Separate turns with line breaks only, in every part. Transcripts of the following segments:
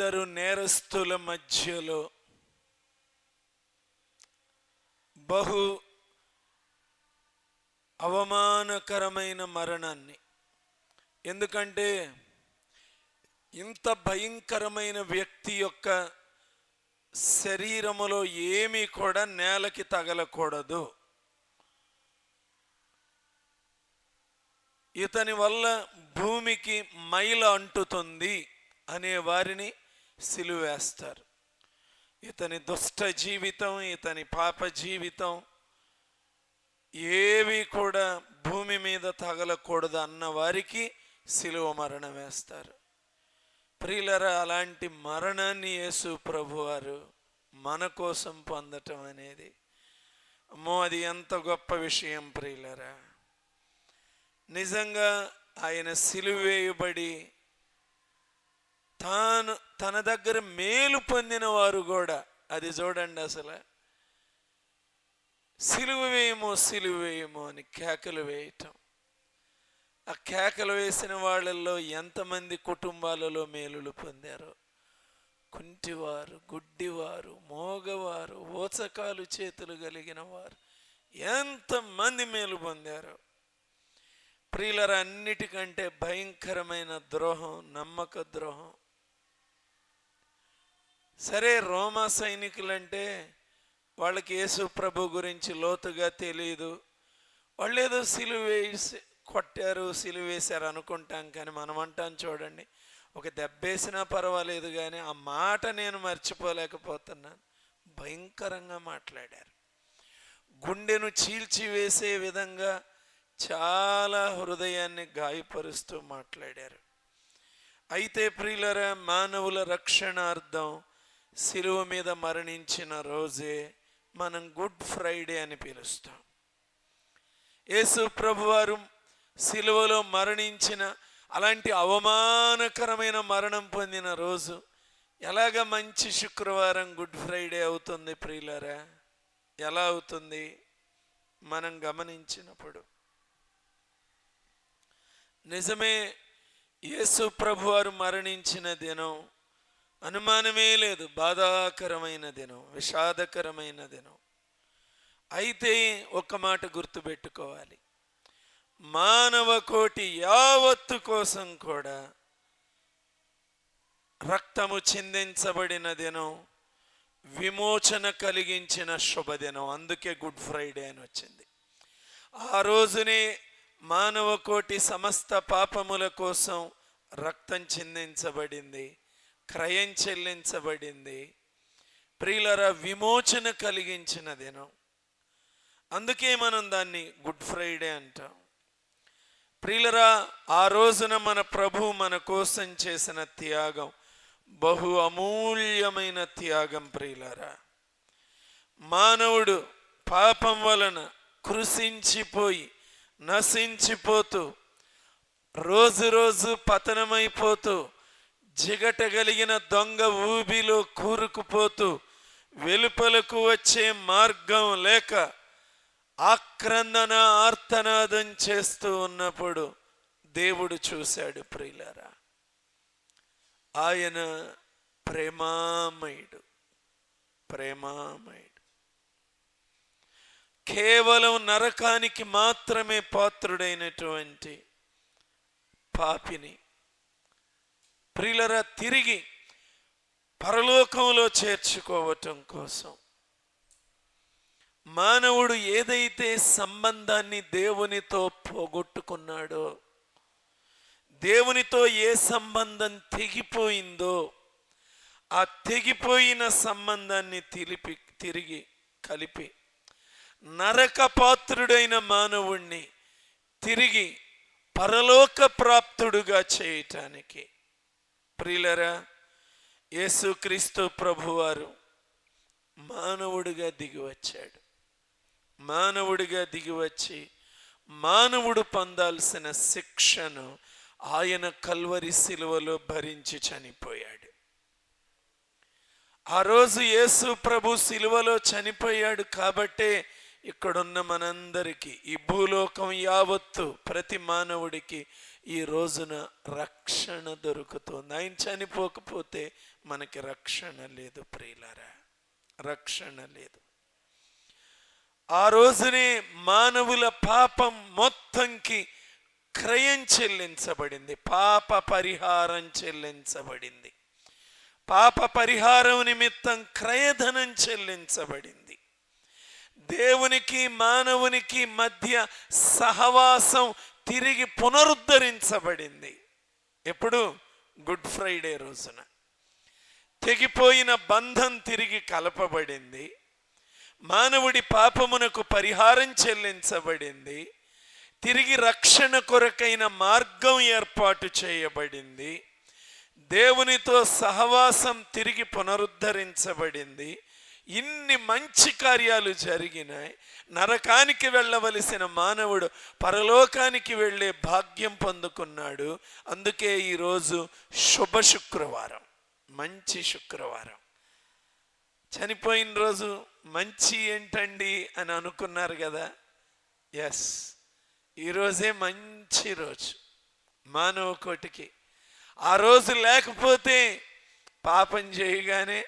ఇద్దరు నేరస్తుల మధ్యలో బహు అవమానకరమైన మరణాన్ని. ఎందుకంటే ఇంత భయంకరమైన వ్యక్తి యొక్క శరీరములో ఏమీ కూడా నేలకి తగలకూడదు. ఇతని వల్ల భూమికి మైల అంటుతుంది అనే వారిని సిలువేస్తారు. ఇతని దుష్ట జీవితం ఇతని పాప జీవితం ఏవి కూడా భూమి మీద తగలకూడదు అన్న వారికి సిలువ మరణం వేస్తారు. ప్రియులర అలాంటి మరణాన్ని యేసు ప్రభువారు మన కోసం పొందటం అనేది అమ్మో అది ఎంత గొప్ప విషయం ప్రియులరా. నిజంగా ఆయన సిలువేయబడి తాను తన దగ్గర మేలు పొందిన వారు కూడా. అది చూడండి అసలు. సిలువ వేయమో సిలువ వేయమో అని కేకలు వేయటం. ఆ కేకలు వేసిన వాళ్ళల్లో ఎంతమంది కుటుంబాలలో మేలులు పొందారో. కుంటివారు గుడ్డివారు మోగవారు ఓచకాలు చేతులు కలిగిన వారు ఎంతమంది మేలు పొందారో. ప్రియులర అన్నిటికంటే భయంకరమైన ద్రోహం నమ్మక ద్రోహం సరే రోమా సైనికులంటే వాళ్ళకి యేసు ప్రభు గురించి లోతుగా తెలియదు వాళ్ళు ఏదో సిలువేసి కొట్టారు సిలువేశారు అనుకుంటాం కానీ మనం అంటాం చూడండి ఒక దెబ్బేసినా పర్వాలేదు కానీ ఆ మాట నేను మర్చిపోలేకపోతున్నాను. భయంకరంగా మాట్లాడారు. గుండెను చీల్చివేసే విధంగా చాలా హృదయాన్ని గాయపరుస్తూ మాట్లాడారు. అయితే ప్రియులరా మానవుల రక్షణార్థం శిలువ మీద మరణించిన రోజే మనం గుడ్ ఫ్రైడే అని పిలుస్తాం. యేసు ప్రభువారు శిలువలో మరణించిన అలాంటి అవమానకరమైన మరణం పొందిన రోజు ఎలాగ మంచి శుక్రవారం గుడ్ ఫ్రైడే అవుతుంది ప్రియులరా? ఎలా అవుతుంది? మనం గమనించినప్పుడు. నిజమే యేసు ప్రభువారు మరణించిన దినం అనుమానమే లేదు. బాధాకరమైన దినం విషాదకరమైన దినం. అయితే ఒక మాట గుర్తుపెట్టుకోవాలి. మానవ కోటి యావత్తు కోసం కూడా రక్తము చిందించబడిన దినం విమోచన కలిగించిన శుభదినం. అందుకే గుడ్ ఫ్రైడే అని వచ్చింది. ఆ రోజునే మానవ కోటి సమస్త పాపముల కోసం రక్తం చిందించబడింది. క్రయం చెల్లించబడింది. ప్రియులర విమోచన కలిగించిన దినం. అందుకే మనం దాన్ని గుడ్ ఫ్రైడే అంటాం. ప్రియులరా ఆ రోజున మన ప్రభు మన కోసం చేసిన త్యాగం బహు అమూల్యమైన త్యాగం ప్రియులరా. మానవుడు పాపం వలన కృషించిపోయి నశించిపోతూ రోజు రోజు పతనమైపోతూ జిగటగలిగిన దొంగ ఊబిలో కూరుకుపోతూ వెలుపలకు వచ్చే మార్గం లేక ఆక్రందన ఆర్తనాదం చేస్తూ ఉన్నప్పుడు దేవుడు చూశాడు ప్రియులరా. ఆయన ప్రేమామయుడు ప్రేమామయుడు. కేవలం నరకానికి మాత్రమే పాత్రుడైనటువంటి పాపిని ప్రియులరా తిరిగి పరలోకంలో చేర్చుకోవటం కోసం మానవుడు ఏదైతే సంబంధాన్ని దేవునితో పోగొట్టుకున్నాడో దేవునితో ఏ సంబంధం తెగిపోయిందో ఆ తెగిపోయిన సంబంధాన్ని తిలిపి తిరిగి కలిపి నరక పాత్రుడైన మానవుణ్ణి తిరిగి పరలోక ప్రాప్తుడుగా చేయటానికి ప్రియులరా యేసుక్రీస్తు ప్రభువారు మానవుడిగా దిగి వచ్చాడు మానవుడిగా దిగి వచ్చి మానవుడు పొందాల్సిన శిక్షను ఆయన కల్వరి శిలువలో భరించి చనిపోయాడు. ఆ రోజు యేసు ప్రభు శిలువలో చనిపోయాడు కాబట్టే ఇక్కడున్న మనందరికీ ఈ భూలోకం యావత్తు ప్రతి మానవుడికి ఈ రోజున రక్షణ దొరుకుతుంది. ఆయన చనిపోకపోతే మనకి రక్షణ లేదు ప్రియులరా. రక్షణ లేదు. ఆ రోజునే మానవుల పాపం మొత్తంకి క్రయం చెల్లించబడింది. పాప పరిహారం చెల్లించబడింది. పాప పరిహారం నిమిత్తం క్రయధనం చెల్లించబడింది. దేవునికి మానవునికి మధ్య సహవాసం తిరిగి పునరుద్ధరించబడింది. ఎప్పుడు? గుడ్ ఫ్రైడే రోజున. తెగిపోయిన బంధం తిరిగి కలపబడింది. మానవుడి పాపమునకు పరిహారం చెల్లించబడింది. తిరిగి రక్షణ కొరకైన మార్గం ఏర్పాటు చేయబడింది. దేవునితో సహవాసం తిరిగి పునరుద్ధరించబడింది. ఇన్ని మంచి కార్యాలు జరిగినాయి. నరకానికి వెళ్ళవలసిన మానవుడు పరలోకానికి వెళ్ళే భాగ్యం పొందుకున్నాడు. అందుకే ఈరోజు శుభ శుక్రవారం మంచి శుక్రవారం. చనిపోయిన రోజు మంచి ఏంటండి అని అనుకున్నారు కదా? ఎస్ ఈరోజే మంచి రోజు మానవ కోటికి. ఆ రోజు లేకపోతే పాపం చేయగానే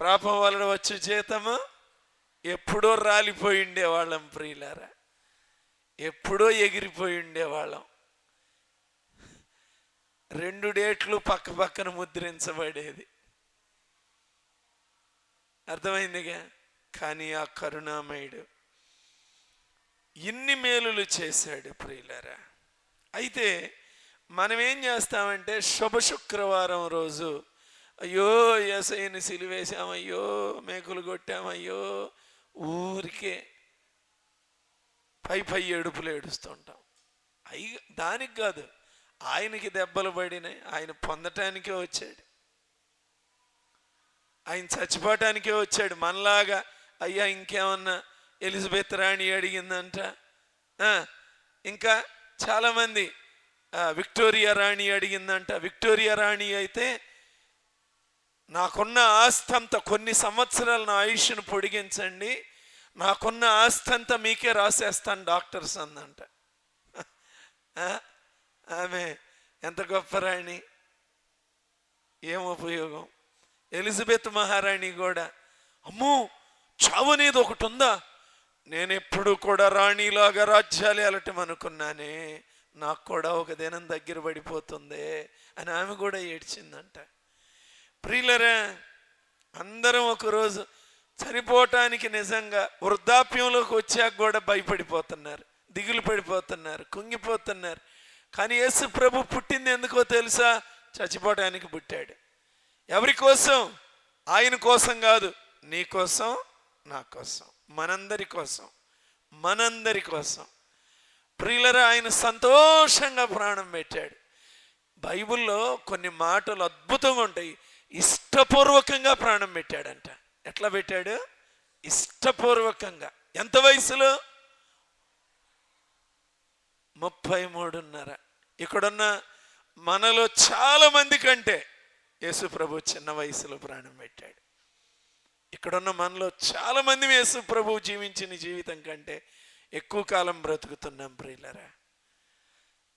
పాపం వలన వచ్చే జీతము ఎప్పుడో రాలిపోయి ఉండేవాళ్ళం ప్రియులారా. ఎప్పుడో ఎగిరిపోయి ఉండేవాళ్ళం రెండు డేట్లు పక్క పక్కన ముద్రించబడేది. అర్థమైందిగా? కానీ ఆ కరుణామయుడు ఇన్ని మేలులు చేశాడు ప్రియులరా. అయితే మనం ఏం చేస్తామంటే శుభ శుక్రవారం రోజు అయ్యో ఎసైని సిలివేశామయ్యో మేకులు కొట్టామయ్యో ఊరికే పై పై ఏడుపులు ఏడుస్తుంటాం. అయి దానికి కాదు ఆయనకి దెబ్బలు పడినాయి ఆయన పొందటానికే వచ్చాడు. ఆయన చచ్చిపోవటానికే వచ్చాడు. మనలాగా అయ్యా ఇంకేమన్నా ఎలిజబెత్ రాణి అడిగిందంట. ఇంకా చాలామంది ఆ, విక్టోరియా రాణి అడిగిందంట. విక్టోరియా రాణి అయితే నాకున్న ఆస్తి అంతా కొన్ని సంవత్సరాలు నా ఆయుష్ను పొడిగించండి. నాకున్న ఆస్తి అంతా మీకే రాసేస్తాను డాక్టర్స్ అందంట. ఆమె ఎంత గొప్ప రాణి. ఏం ఉపయోగం? ఎలిజబెత్ మహారాణి కూడా అమ్మో చావు అనేది ఒకటి ఉందా? నేను ఎప్పుడు కూడా రాణిలాగా రాజ్యాలు వెళ్ళటం అనుకున్నానే. నాకు కూడా ఒక దినం దగ్గర పడిపోతుంది అని ఆమె కూడా ఏడ్చిందంట. ప్రియులరా అందరం ఒకరోజు చనిపోవటానికి నిజంగా వృద్ధాప్యంలోకి వచ్చాక కూడా భయపడిపోతున్నారు దిగులు పడిపోతున్నారు కుంగిపోతున్నారు. కానీ యేసు ప్రభు పుట్టింది ఎందుకో తెలుసా? చచ్చిపోవటానికి పుట్టాడు. ఎవరి కోసం? ఆయన కోసం కాదు నీ కోసం నా కోసం మనందరి కోసం మనందరి కోసం. ప్రియులరా ఆయన సంతోషంగా ప్రాణం పెట్టాడు. బైబిల్లో కొన్ని మాటలు అద్భుతంగా ఉంటాయి. ఇష్టపూర్వకంగా ప్రాణం పెట్టాడంట. ఎట్లా పెట్టాడు? ఇష్టపూర్వకంగా. ఎంత వయసులో? ముప్పై మూడున్నర. ఇక్కడున్న మనలో చాలా మంది కంటే యేసు ప్రభు చిన్న వయసులో ప్రాణం పెట్టాడు. ఇక్కడున్న మనలో చాలా మంది యేసు ప్రభు జీవించిన జీవితం కంటే ఎక్కువ కాలం బ్రతుకుతున్నాం ప్రియులరా.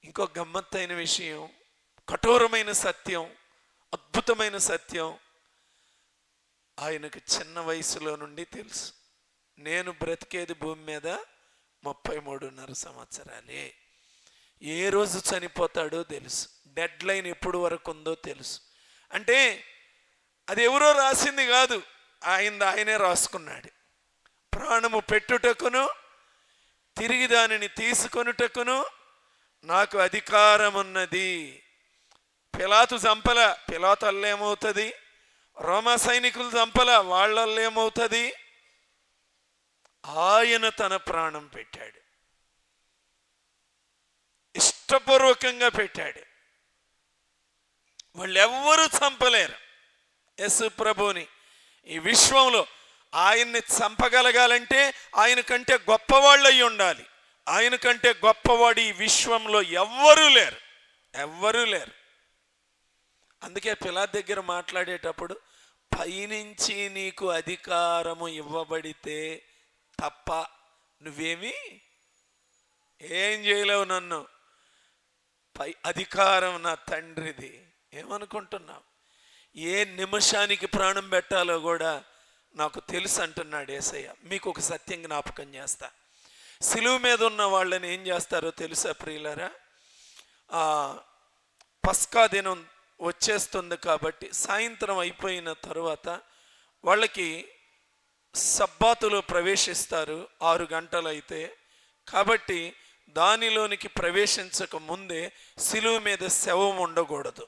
ఇంకో గమ్మత్తైన విషయం కఠోరమైన సత్యం అద్భుతమైన సత్యం ఆయనకు చిన్న వయసులో నుండి తెలుసు. నేను బ్రతికేది భూమి మీద ముప్పై మూడున్నర సంవత్సరాలే. ఏ రోజు చనిపోతాడో తెలుసు. డెడ్ లైన్ ఎప్పుడు వరకు ఉందో తెలుసు. అంటే అది ఎవరో రాసింది కాదు. ఆయన ఆయనే రాసుకున్నాడు. ప్రాణము పెట్టుటకును తిరిగి దానిని తీసుకొనుటకును నాకు అధికారం ఉన్నది పిలాతు చంపల పిలాతు ఏమవుతుంది? రోమా సైనికులు చంపల వాళ్ళల్లో ఏమవుతుంది? ఆయన తన ప్రాణం పెట్టాడు. ఇష్టపూర్వకంగా పెట్టాడు. వాళ్ళెవ్వరూ చంపలేరు. యశు ప్రభుని ఈ విశ్వంలో ఆయన్ని చంపగలగాలంటే ఆయన కంటే గొప్పవాళ్ళు అయి ఉండాలి. ఆయన కంటే గొప్పవాడు ఈ విశ్వంలో ఎవ్వరూ లేరు. ఎవ్వరూ లేరు. అందుకే పిలా దగ్గర మాట్లాడేటప్పుడు పైనుంచి నీకు అధికారము ఇవ్వబడితే తప్ప నువ్వేమి ఏం చేయలేవు నన్ను. పై అధికారం నా తండ్రిది. ఏమనుకుంటున్నావు? ఏ నిమిషానికి ప్రాణం పెట్టాలో కూడా నాకు తెలుసు అంటున్నాడు ఏసయ్య. మీకు ఒక సత్యం జ్ఞాపకం చేస్తా. సిలువు మీద ఉన్న వాళ్ళని ఏం చేస్తారో తెలుసా ప్రియులరా? పస్కా దినం వచ్చేస్తుంది కాబట్టి సాయంత్రం అయిపోయిన తర్వాత వాళ్ళకి సబ్బాతులో ప్రవేశిస్తారు ఆరు గంటలైతే. కాబట్టి దానిలోనికి ప్రవేశించక ముందే సిలువ మీద శవం ఉండకూడదు.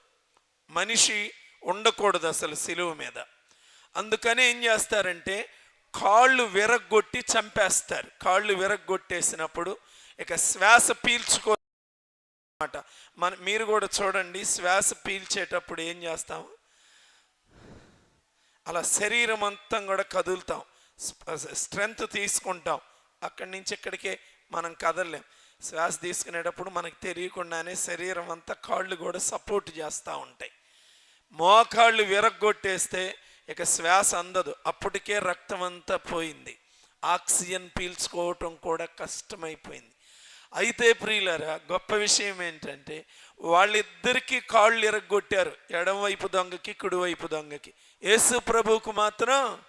మనిషి ఉండకూడదు అసలు సిలువ మీద. అందుకని ఏం చేస్తారంటే కాళ్ళు విరగ్గొట్టి చంపేస్తారు. కాళ్ళు విరగ్గొట్టేసినప్పుడు ఇక శ్వాస పీల్చుకో అన్నమాట. మన మీరు కూడా చూడండి శ్వాస పీల్చేటప్పుడు ఏం చేస్తాం? అలా శరీరం అంతా కూడా కదులుతాం. స్ట్రెంగ్త్ తీసుకుంటాం. అక్కడి నుంచి ఇక్కడికే మనం కదలలేం. శ్వాస తీసుకునేటప్పుడు మనకు తెలియకుండానే శరీరం అంతా కాళ్ళు కూడా సపోర్ట్ చేస్తూ ఉంటాయి. మోకాళ్ళు విరగ్గొట్టేస్తే ఇక శ్వాస అందదు. అప్పటికే రక్తం అంతా పోయింది. ఆక్సిజన్ పీల్చుకోవటం కూడా కష్టమైపోయింది. అయితే ప్రియులరా గొప్ప విషయం ఏంటంటే వాళ్ళిద్దరికీ కాళ్ళు ఎరగొట్టారు. ఎడమవైపు దొంగకి కుడివైపు దొంగకి. యేసు ప్రభువుకు మాత్రం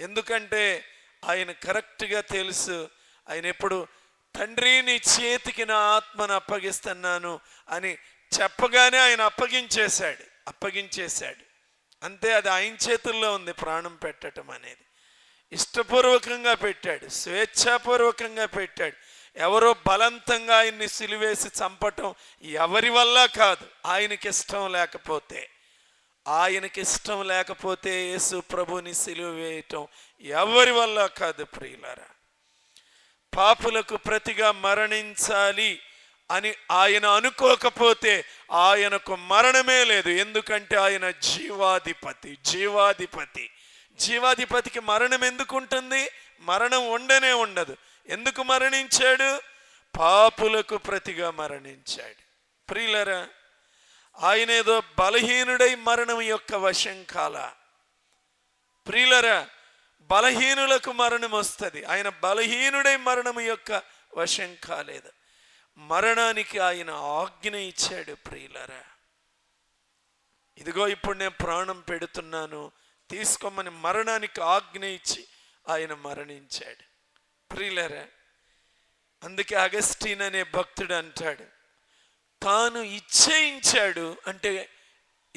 ఎందుకంటే ఆయన కరెక్ట్గా తెలుసు. ఆయన ఎప్పుడు తండ్రి నీ చేతికి నా ఆత్మను అప్పగిస్తున్నాను అని చెప్పగానే ఆయన అప్పగించేశాడు. అప్పగించేశాడు. అంతే అది ఆయన చేతుల్లో ఉంది ప్రాణం పెట్టడం అనేది. ఇష్టపూర్వకంగా పెట్టాడు. స్వేచ్ఛాపూర్వకంగా పెట్టాడు. ఎవరో బలవంతంగా ఆయన్ని సిలివేసి చంపటం ఎవరి వల్ల కాదు. ఆయనకి ఇష్టం లేకపోతే. ఆయనకి ఇష్టం లేకపోతే యేసు ప్రభుని సిలువ వేయటం ఎవరి వల్ల కాదు ప్రియులరా. పాపులకు ప్రతిగా మరణించాలి అని ఆయన అనుకోకపోతే ఆయనకు మరణమే లేదు. ఎందుకంటే ఆయన జీవాధిపతి జీవాధిపతి. జీవాధిపతికి మరణం ఎందుకు ఉంటుంది మరణం ఉండనే ఉండదు. ఎందుకు మరణించాడు? పాపులకు ప్రతిగా మరణించాడు. ప్రియులరా ఆయన ఏదో బలహీనుడై మరణం యొక్క వశం కాల. ప్రియులరా బలహీనులకు మరణం వస్తుంది. ఆయన బలహీనుడై మరణం యొక్క వశం కాలేదు. మరణానికి ఆయన ఆజ్ఞ ఇచ్చాడు ప్రియులరా. ఇదిగో ఇప్పుడు నేను ప్రాణం పెడుతున్నాను తీసుకోమని మరణానికి ఆజ్ఞ ఇచ్చి ఆయన మరణించాడు. ప్రియులరా అందుకే అగస్టీన్ అనే భక్తుడు అంటాడు తాను ఇచ్చేయించాడు అంటే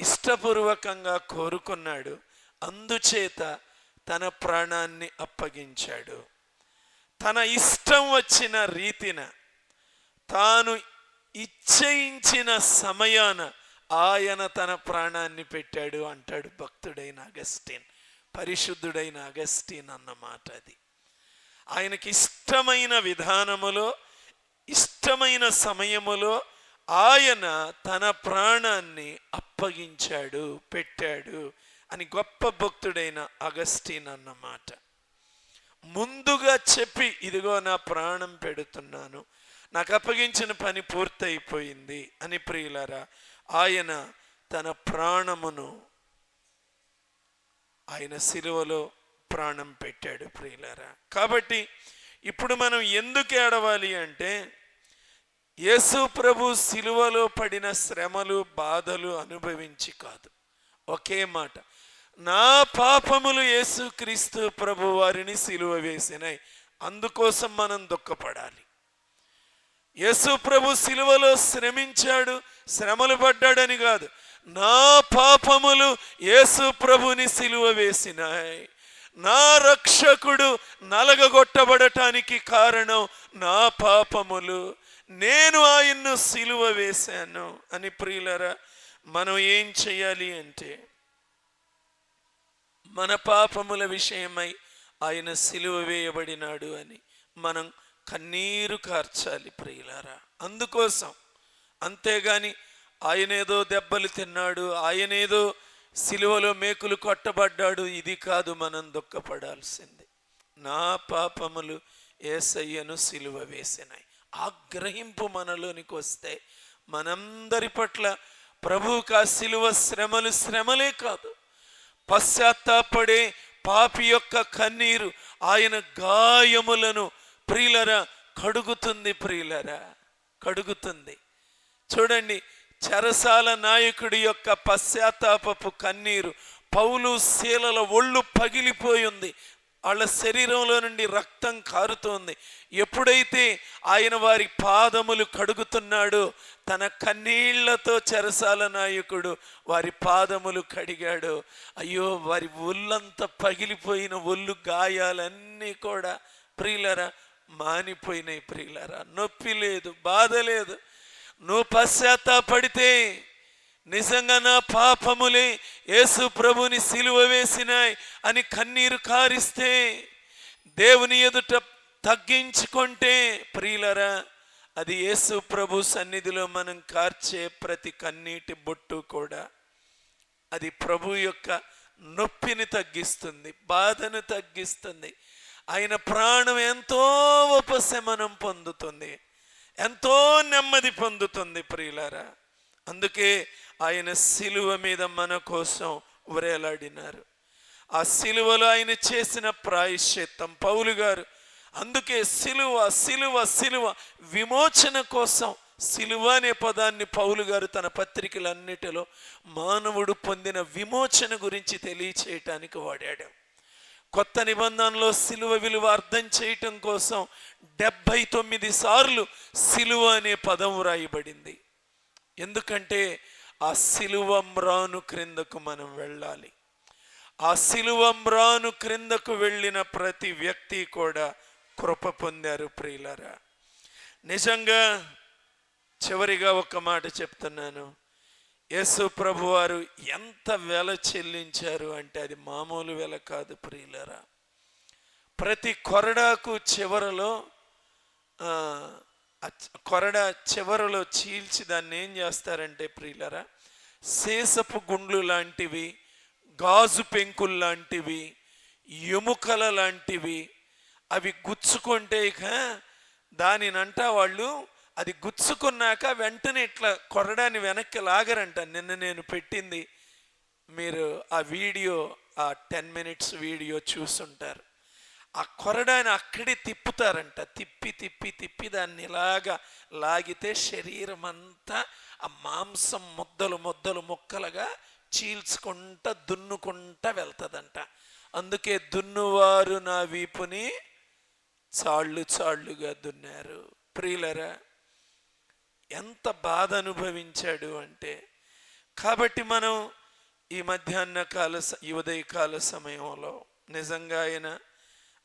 ఇష్టపూర్వకంగా కోరుకున్నాడు అందుచేత తన ప్రాణాన్ని అప్పగించాడు. తన ఇష్టం వచ్చిన రీతిన తాను ఇచ్చయించిన సమయాన ఆయన తన ప్రాణాన్ని పెట్టాడు అంటాడు భక్తుడైన అగస్టిన్ పరిశుద్ధుడైన అగస్టిన్ అన్నమాట అది. ఆయనకి ఇష్టమైన విధానములో ఇష్టమైన సమయములో ఆయన తన ప్రాణాన్ని అప్పగించాడు పెట్టాడు అని గొప్ప భక్తుడైన అగస్టిన్ అన్నమాట. ముందుగా చెప్పి ఇదిగో నా ప్రాణం పెడుతున్నాను నాకు అప్పగించిన పని పూర్తయిపోయింది అని ప్రియులరా ఆయన తన ప్రాణమును ఆయన సిలువలో ప్రాణం పెట్టాడు ప్రియులారా. కాబట్టి ఇప్పుడు మనం ఎందుకు ఏడవాలి అంటే యేసు ప్రభు సిలువలో పడిన శ్రమలు బాధలు అనుభవించి కాదు. ఒకే మాట. నా పాపములు యేసుక్రీస్తు ప్రభు వారిని సిలువ వేసినాయి. అందుకోసం మనం దుఃఖపడాలి. యేసు ప్రభు సిలువలో శ్రమించాడు శ్రమలు పడ్డాడని కాదు. నా పాపములు యేసు ప్రభుని సిలువ వేసినాయి. నా రక్షకుడు నలగగొట్టబడటానికి కారణం నా పాపములు. నేను ఆయన్ను సిలువ వేశాను. అని ప్రియులరా మనం ఏం చేయాలి అంటే మన పాపముల విషయమై ఆయన సిలువ వేయబడినాడు అని మనం కన్నీరు కార్చాలి ప్రియులారా. అందుకోసం అంతేగాని ఆయనేదో దెబ్బలు తిన్నాడు ఆయనేదో సిలువలో మేకులు కొట్టబడ్డాడు. ఇది కాదు మనం దుఃఖపడాల్సింది. నా పాపములు ఏసయ్యను సిలువ వేసినాయి. ఆగ్రహింపు మనలోనికి వస్తే మనందరి పట్ల ప్రభువుకు ఆ సిలువ శ్రమలు శ్రమలే కాదు. పశ్చాత్తాపడే పాపి యొక్క కన్నీరు ఆయన గాయములను ప్రియులరా కడుగుతుంది ప్రియులరా కడుగుతుంది. చూడండి చెరసాల నాయకుడి యొక్క పశ్చాత్తాపపు కన్నీరు పౌలు శీలల ఒళ్ళు పగిలిపోయి ఉంది వాళ్ళ శరీరంలో నుండి రక్తం కారుతోంది. ఎప్పుడైతే ఆయన వారి పాదములు కడుగుతున్నాడో తన కన్నీళ్ళతో చెరసాల నాయకుడు వారి పాదములు కడిగాడు. అయ్యో వారి ఒళ్ళంతా పగిలిపోయిన ఒళ్ళు గాయాలన్నీ కూడా ప్రియులరా మానిపోయినాయి ప్రియులరా. నొప్పి లేదు బాధ లేదు. నువ్వు పశ్చాత్తాపడితే నిజంగా నా పాపములే యేసు ప్రభుని సిలువ వేసినాయి అని కన్నీరు కారిస్తే దేవుని ఎదుట తగ్గించుకుంటే ప్రియులరా అది యేసు ప్రభు సన్నిధిలో మనం కార్చే ప్రతి కన్నీటి బొట్టు కూడా. అది ప్రభు యొక్క నొప్పిని తగ్గిస్తుంది బాధను తగ్గిస్తుంది. ఆయన ప్రాణం ఎంతో ఉపశమనం పొందుతుంది. ఎంతో నెమ్మది పొందుతుంది ప్రియులారా. అందుకే ఆయన సిలువ మీద మన కోసం ఉరేలాడినారు. ఆ సిలువలో ఆయన చేసిన ప్రాయశ్చిత్తం. పౌలు గారు అందుకే సిలువ సిలువ సిలువ విమోచన కోసం సిలువ అనే పదాన్ని పౌలు గారు తన పత్రికలన్నిటిలో మానవుడు పొందిన విమోచన గురించి తెలియచేయటానికి వాడాడు. కొత్త నిబంధనలో సిలువ విలువ అర్థం చేయటం కోసం డెబ్భై తొమ్మిది సార్లు సిలువ అనే పదం వ్రాయబడింది. ఎందుకంటే ఆ సిలువమ్రాను క్రిందకు మనం వెళ్ళాలి. ఆ సిలువమ్రాను క్రిందకు వెళ్ళిన ప్రతి వ్యక్తి కూడా కృప పొందారు ప్రియులరా. నిజంగా చివరిగా ఒక మాట చెప్తున్నాను. యేసు ప్రభు వారు ఎంత వెల చెల్లించారు అంటే అది మామూలు వెల కాదు ప్రియులరా. ప్రతి కొరడాకు చివరలో కొరడ చివరలో చీల్చి దాన్ని ఏం చేస్తారంటే ప్రియులరా సీసపు గుండ్లు లాంటివి గాజు పెంకులు లాంటివి ఎముకల లాంటివి అవి గుచ్చుకుంటే ఇక దానినంట వాళ్ళు అది గుచ్చుకున్నాక వెంటనే ఇట్లా కొరడాన్ని వెనక్కి లాగరంట. నిన్న నేను పెట్టింది. మీరు ఆ వీడియో ఆ టెన్ మినిట్స్ వీడియో చూసుంటారు. ఆ కొరడాన్ని అక్కడే తిప్పుతారంట. తిప్పి తిప్పి తిప్పి దాన్ని ఇలాగా లాగితే శరీరం అంతా ఆ మాంసం ముద్దలు ముద్దలు ముక్కలుగా చీల్చుకుంటా దున్నుకుంటా వెళ్తుందంట. అందుకే దున్నువారు నా వీపుని చాళ్ళు చాళ్ళుగా దున్నారు. ప్రియులరా ఎంత బాధ అనుభవించాడు అంటే కాబట్టి మనం ఈ మధ్యాహ్న కాల స- ఈ ఉదయకాల సమయంలో నిజంగా ఆయన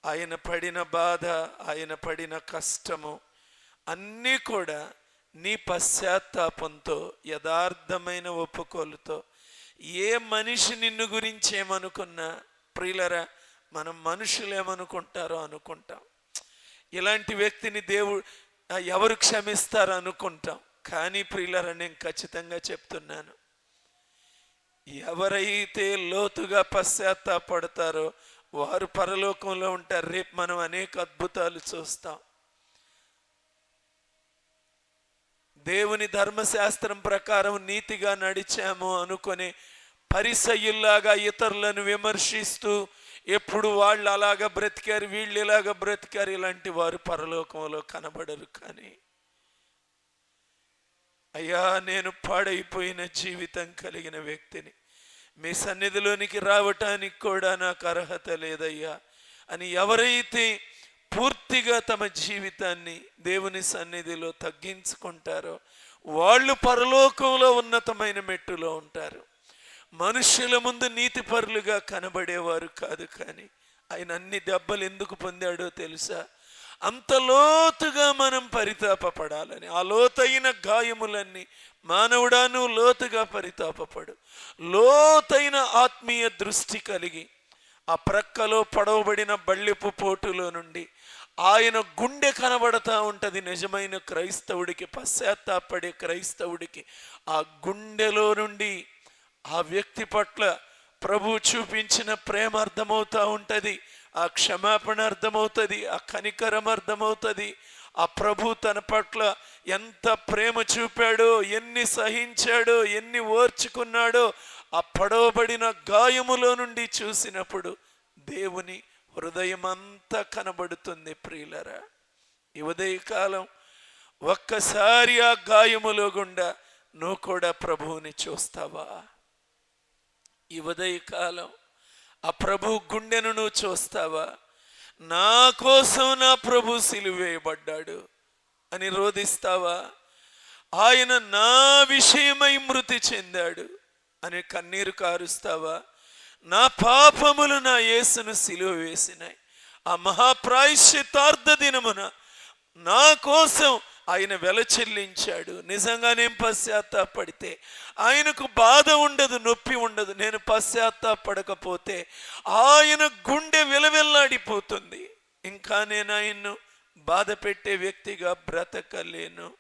ఆయన పడిన బాధ ఆయన పడిన కష్టము అన్నీ కూడా నీ పశ్చాత్తాపంతో యథార్థమైన ఒప్పుకోలుతో ఏ మనిషి నిన్ను గురించి ఏమనుకున్నా ప్రియులరా మనం మనుషులు ఏమనుకుంటారో అనుకుంటాం. ఇలాంటి వ్యక్తిని దేవుడు ఎవరు క్షమిస్తారు అనుకుంటాం. కానీ ప్రియులరా నేను ఖచ్చితంగా చెప్తున్నాను. ఎవరైతే లోతుగా పశ్చాత్తాపడతారో వారు పరలోకంలో ఉంటారు. రేపు మనం అనేక అద్భుతాలు చూస్తాం. దేవుని ధర్మశాస్త్రం ప్రకారం నీతిగా నడిచాము అనుకునే పరిసయ్యుల్లాగా ఇతరులను విమర్శిస్తూ ఎప్పుడు వాళ్ళు అలాగా బ్రతికారు వీళ్ళు ఇలాగ బ్రతికారు ఇలాంటి వారు పరలోకంలో కనబడరు కానీ. అయ్యా నేను పాడైపోయిన జీవితం కలిగిన వ్యక్తిని. మీ సన్నిధిలోనికి రావటానికి కూడా నాకు అర్హత లేదయ్యా అని ఎవరైతే పూర్తిగా తమ జీవితాన్ని దేవుని సన్నిధిలో తగ్గించుకుంటారో వాళ్ళు పరలోకంలో ఉన్నతమైన మెట్టులో ఉంటారు. మనుషుల ముందు నీతిపరులుగా కనబడేవారు కాదు కానీ ఆయన అన్ని దెబ్బలు ఎందుకు పొందాడో తెలుసా? అంత లోతుగా మనం పరితాపపడాలని ఆ లోతైన గాయములన్నీ మానవుడాను లోతుగా పరితాపపడు. లోతైన ఆత్మీయ దృష్టి కలిగి ఆ ప్రక్కలో పడవబడిన బళ్ళెపు పోటులో నుండి ఆయన గుండె కనబడతా ఉంటుంది నిజమైన క్రైస్తవుడికి పశ్చాత్తాపడే క్రైస్తవుడికి. ఆ గుండెలో నుండి ఆ వ్యక్తి పట్ల ప్రభు చూపించిన ప్రేమ అర్థమవుతూ ఉంటుంది ఆ క్షమాపణ అర్థమవుతుంది ఆ కనికరం అర్థమవుతుంది. ఆ ప్రభు తన పట్ల ఎంత ప్రేమ చూపాడో ఎన్ని సహించాడో ఎన్ని ఓర్చుకున్నాడో ఆ పడవబడిన గాయములో నుండి చూసినప్పుడు దేవుని హృదయం అంతా కనబడుతుంది ప్రియులరా. ఈ ఉదయకాలం ఒక్కసారి ఆ గాయములో గుండా నువ్వు కూడా ప్రభువుని చూస్తావా? ఈ ఉదయకాలం ఆ ప్రభు గుండెను నువ్వు చూస్తావా? నా కోసం నా ప్రభు సిలువేయబడ్డాడు అని రోధిస్తావా? ఆయన నా విషయమై మృతి చెందాడు అని కన్నీరు కారుస్తావా? నా పాపములు నా యేసును సిలువ వేసినాయి. ఆ మహాప్రాయశ్చితార్థ దినమున నా కోసం ఆయన వెల చెల్లించాడు. నిజంగా నేను పశ్చాత్తాపడితే? ఆయనకు బాధ ఉండదు నొప్పి ఉండదు. నేను పశ్చాత్తాపడకపోతే ఆయన గుండె విలవెల్లాడిపోతుంది. ఇంకా నేను ఆయన్ను బాధ పెట్టే వ్యక్తిగా బ్రతకలేను.